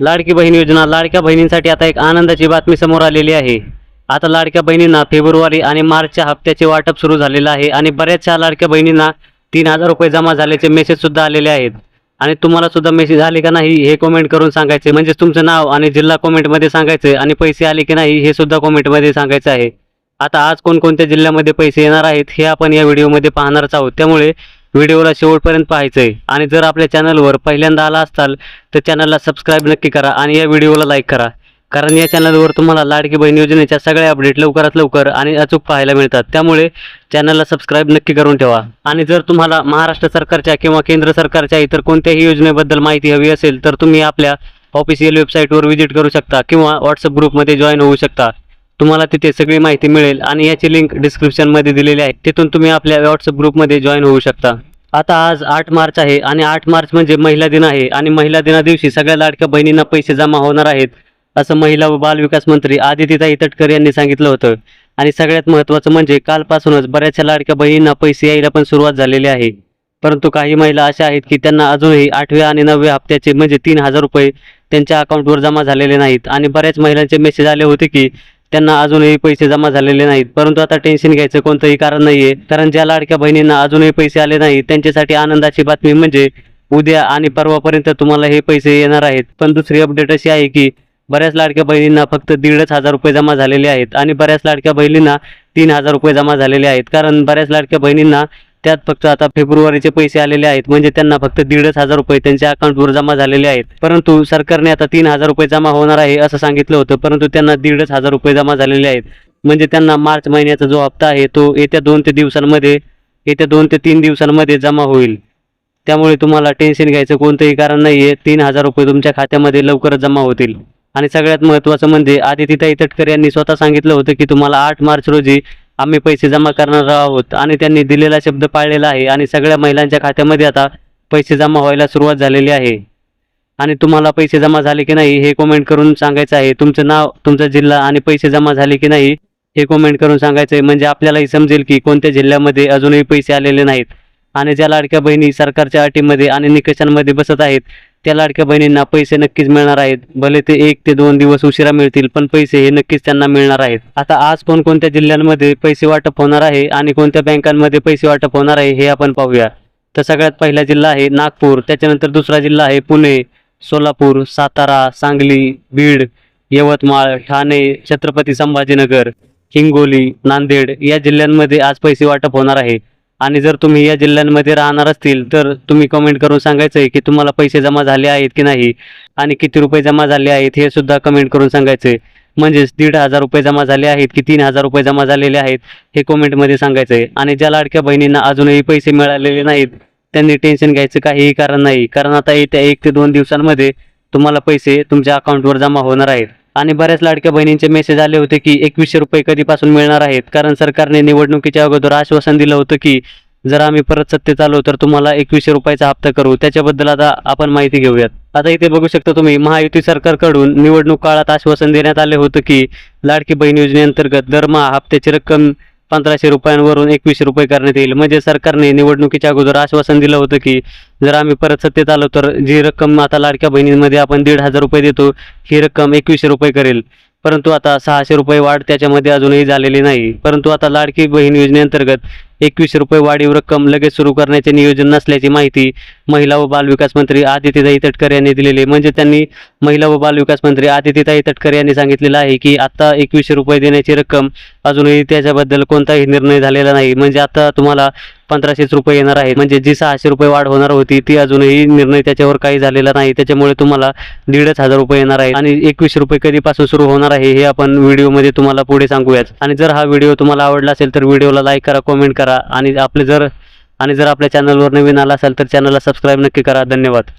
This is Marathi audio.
लाडकी बहीण योजना. लाडक्या बहिणींसाठी आता एक आनंदाची बातमी समोर आलेली आहे. आता लाडक्या बहिणींना फेब्रुवारी आणि मार्चच्या हप्त्याचे वाटप सुरू झालेलं आहे आणि बऱ्याचशा लाडक्या बहिणींना तीन हजार रुपये जमा झाल्याचे मेसेजसुद्धा आलेले आहेत. आणि तुम्हाला सुद्धा मेसेज आले का नाही हे कॉमेंट करून सांगायचे. म्हणजे तुमचं नाव आणि जिल्हा कॉमेंटमध्ये सांगायचं आणि पैसे आले की नाही हे सुद्धा कॉमेंटमध्ये सांगायचं आहे. आता आज कोणकोणत्या जिल्ह्यामध्ये पैसे येणार आहेत हे आपण या व्हिडिओमध्ये पाहणारच आहोत. त्यामुळे व्हिडिओला शेवटपर्यंत पाहायचं आहे आणि जर आपल्या चॅनलवर पहिल्यांदा आला असाल तर चॅनलला सबस्क्राईब नक्की करा आणि या व्हिडिओला लाईक करा. कारण या चॅनलवर तुम्हाला लाडकी बहीण योजनेच्या सगळ्या अपडेट लवकरात लवकर आणि अचूक पाहायला मिळतात. त्यामुळे चॅनलला सबस्क्राईब नक्की करून ठेवा. आणि जर तुम्हाला महाराष्ट्र सरकारच्या किंवा केंद्र सरकारच्या इतर कोणत्याही योजनेबद्दल माहिती हवी असेल तर तुम्ही आपल्या ऑफिशियल वेबसाईटवर व्हिजिट करू शकता किंवा व्हॉट्सअप ग्रुपमध्ये जॉईन होऊ शकता. तुम्हाला तिथे सगळी माहिती मिळेल आणि याची लिंक डिस्क्रिप्शनमध्ये दिलेली आहे. तिथून तुम्ही आपल्या व्हॉट्सअप ग्रुपमध्ये जॉईन होऊ शकता. आता आज आठ मार्च आहे आणि आठ मार्च म्हणजे महिला दिन आहे आणि महिला दिना दिवशी सगळ्या लाडक्या बहिणींना पैसे जमा होणार आहेत असं महिला व बालविकास मंत्री आदितीताई तटकर यांनी सांगितलं होतं. आणि सगळ्यात महत्त्वाचं म्हणजे कालपासूनच बऱ्याचशा लाडक्या बहिणींना पैसे यायला पण सुरुवात झालेली आहे. परंतु काही महिला अशा आहेत की त्यांना अजूनही आठव्या आणि नवव्या हप्त्याचे म्हणजे तीन हजार रुपये त्यांच्या अकाउंटवर जमा झालेले नाहीत. आणि बऱ्याच महिलांचे मेसेज आले होते की त्यांना अजूनही पैसे जमा झालेले नाहीत. परंतु आता टेन्शन घ्यायचं कोणतंही कारण नाहीये. कारण ज्या लाडक्या बहिणींना अजूनही पैसे आले नाहीत त्यांच्यासाठी आनंदाची बातमी म्हणजे उद्या आणि परवापर्यंत तुम्हाला हे पैसे येणार आहेत. पण दुसरी अपडेट अशी आहे की बऱ्याच लाडक्या बहिणींना फक्त दीडच हजार रुपये जमा झालेले आहेत आणि बऱ्याच लाडक्या बहिणींना तीन हजार रुपये जमा झालेले आहेत. कारण बऱ्याच लाडक्या बहिणींना त्यात फक्त आता फेब्रुवारीचे पैसे आलेले आहेत. म्हणजे त्यांना फक्त दीडच हजार रुपये त्यांच्या अकाउंटवर जमा झालेले आहेत. परंतु सरकारने आता तीन हजार रुपये जमा होणार आहे असं सांगितलं होतं. परंतु त्यांना दीडच हजार रुपये जमा झालेले आहेत. म्हणजे त्यांना मार्च महिन्याचा जो हप्ता आहे तो येत्या दोन ते दिवसांमध्ये येत्या दोन ते तीन दिवसांमध्ये जमा होईल. त्यामुळे तुम्हाला टेन्शन घ्यायचं कोणतंही कारण नाही आहे तीन हजार रुपये तुमच्या खात्यामध्ये लवकरच जमा होतील. आणि सगळ्यात महत्त्वाचं म्हणजे आदितीताई तटकर यांनी स्वतः सांगितलं होतं की तुम्हाला आठ मार्च रोजी आम्ही पैसे जमा करणार आहोत आणि त्यांनी दिलेला शब्द पाळलेला आहे आणि सगळ्या महिलांच्या खात्यामध्ये आता पैसे जमा व्हायला सुरुवात झालेली आहे. आणि तुम्हाला पैसे जमा झाले की नाही हे कमेंट करून सांगायचं आहे. तुमचं नाव तुमचा जिल्हा आणि पैसे जमा झाले की नाही हे कमेंट करून सांगायचं आहे. म्हणजे आपल्यालाही समजेल की कोणत्या जिल्ह्यामध्ये अजूनही पैसे आलेले नाहीत. आणि ज्या लाडक्या बहिणी सरकारच्या अटीमध्ये आणि निकषांमध्ये बसत आहेत त्या लाडक्या बहिणींना पैसे नक्कीच मिळणार आहेत. भले ते एक ते दोन दिवस उशिरा मिळतील पण पैसे हे नक्कीच त्यांना मिळणार आहेत. आता आज कोणकोणत्या जिल्ह्यांमध्ये पैसे वाटप होणार आहे आणि कोणत्या बँकांमध्ये पैसे वाटप होणार आहे हे आपण पाहूया. तर सगळ्यात पहिला जिल्हा आहे नागपूर त्याच्यानंतर दुसरा जिल्हा आहे पुणे सोलापूर सातारा सांगली बीड यवतमाळ ठाणे छत्रपती संभाजीनगर हिंगोली नांदेड या जिल्ह्यांमध्ये आज पैसे वाटप होणार आहे. आणि जर तुम्ही या जिल्ह्यांमध्ये राहणार असतील तर तुम्ही कमेंट करून सांगायचं आहे की तुम्हाला पैसे जमा झाले आहेत की नाही आणि किती रुपये जमा झाले आहेत हे सुद्धा कमेंट करून सांगायचं आहे. म्हणजेच दीड हजार रुपये जमा झाले आहेत की तीन हजार रुपये जमा झालेले आहेत हे कमेंटमध्ये सांगायचं आहे. आणि ज्या लाडक्या बहिणींना अजूनही पैसे मिळालेले नाहीत त्यांनी टेन्शन घ्यायचं काहीही कारण नाही. कारण आता येत्या एक ते दोन दिवसांमध्ये तुम्हाला पैसे तुमच्या अकाउंटवर जमा होणार आहेत. आणि बऱ्याच लाडक्या बहिणींचे मेसेज आले होते की एकवीसशे रुपये कधीपासून मिळणार आहेत? कारण सरकारने निवडणुकीच्या अगोदर आश्वासन दिलं होतं की जर आम्ही परत सत्तेत आलो तर तुम्हाला एकवीसशे रुपयाचा हप्ता करू. त्याच्याबद्दल आता आपण माहिती घेऊयात. आता इथे बघू शकता तुम्ही महायुती सरकारकडून निवडणूक काळात आश्वासन देण्यात आले होतं की लाडकी बहीण योजनेअंतर्गत दरमहा हप्त्याची रक्कम पंधराशे रुपयांवरून एकवीसशे रुपये करण्यात येईल. म्हणजे सरकारने निवडणुकीच्या अगोदर आश्वासन दिलं होतं की जर आम्ही परत सत्तेत आलो तर जी रक्कम आता लाडक्या बहिणींमध्ये आपण दीड हजार रुपये देतो ही रक्कम एकवीसशे रुपये करेल. परंतु आता सहाशे रुपये वाढ त्याच्यामध्ये अजूनही झालेली नाही. परंतु आता लाडकी बहीण योजनेअंतर्गत एकवीसशे रुपये वाढीव रक्कम लगेच सुरू करण्याचे नियोजन नसल्याची माहिती महिला व बालविकास मंत्री आदित्यताई तटकर यांनी दिलेली म्हणजे त्यांनी महिला व बालविकास मंत्री आदित्यताई तटकर यांनी सांगितलेलं आहे की आत्ता एकवीसशे रुपये देण्याची रक्कम अजूनही त्याच्याबद्दल कोणताही निर्णय झालेला नाही. म्हणजे आता तुम्हाला पंधराशेच रुपये येणार आहे म्हणजे जी सहाशे रुपये वाढ होणार होती ती अजूनही निर्णय त्याच्यावर काही झालेला नाही. त्याच्यामुळे तुम्हाला दीडच हजार रुपये येणार आहे आणि एकवीसशे रुपये कधीपासून सुरू होणार आहे हे आपण व्हिडिओमध्ये तुम्हाला पुढे सांगूयाच आणि जर हा व्हिडिओ तुम्हाला आवडला असेल तर व्हिडिओला लाईक करा कमेंट करा. आणि आपले जर आणि जर आपल्या चॅनलवर नवीन आला असेल तर चॅनलला सबस्क्राईब नक्की करा. धन्यवाद.